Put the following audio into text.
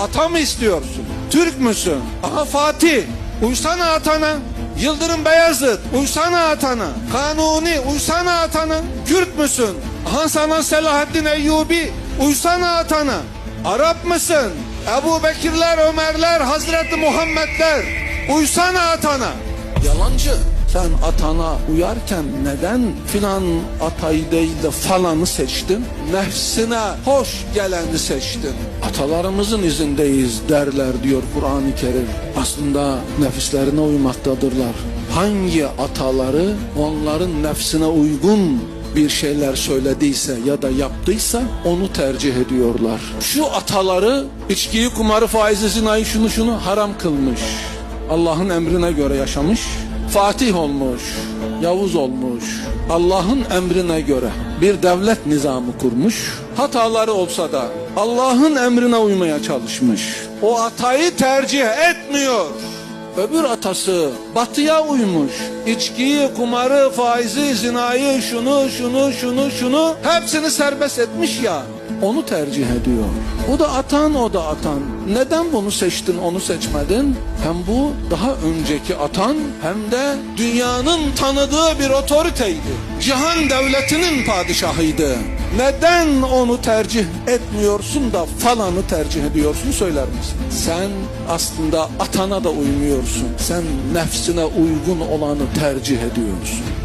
Ata mı istiyorsun? Türk müsün? Aha Fatih. Uysana atana. Yıldırım Beyazıt. Uysana atana. Kanuni. Uysana atana. Kürt müsün? Aha sana Selahaddin Eyyubi. Uysana atana. Arap mısın? Ebu Bekirler, Ömerler, Hazreti Muhammedler. Uysana atana. Yalancı. Sen atana uyarken neden filan atayı değil de falanı seçtin? Nefsine hoş geleni seçtin. Atalarımızın izindeyiz derler diyor Kur'an-ı Kerim. Aslında nefislerine uymaktadırlar. Hangi ataları onların nefsine uygun bir şeyler söylediyse ya da yaptıysa onu tercih ediyorlar. Şu ataları içkiyi, kumarı, faizi, zinayı şunu şunu haram kılmış. Allah'ın emrine göre yaşamış. Fatih olmuş, Yavuz olmuş. Allah'ın emrine göre bir devlet nizamı kurmuş. Hataları olsa da Allah'ın emrine uymaya çalışmış. O atayı tercih etmiyor. Öbür atası batıya uymuş. İçkiyi, kumarı, faizi, zinayı, şunu, şunu, şunu, şunu hepsini serbest etmiş ya. Onu tercih ediyor. O da atan, o da atan. Neden bunu seçtin, onu seçmedin? Hem bu daha önceki atan hem de dünyanın tanıdığı bir otoriteydi. Cihan devletinin padişahıydı. Neden onu tercih etmiyorsun da falanı tercih ediyorsun söyler misin? Sen aslında atana da uymuyorsun. Sen nefsine uygun olanı tercih ediyorsun.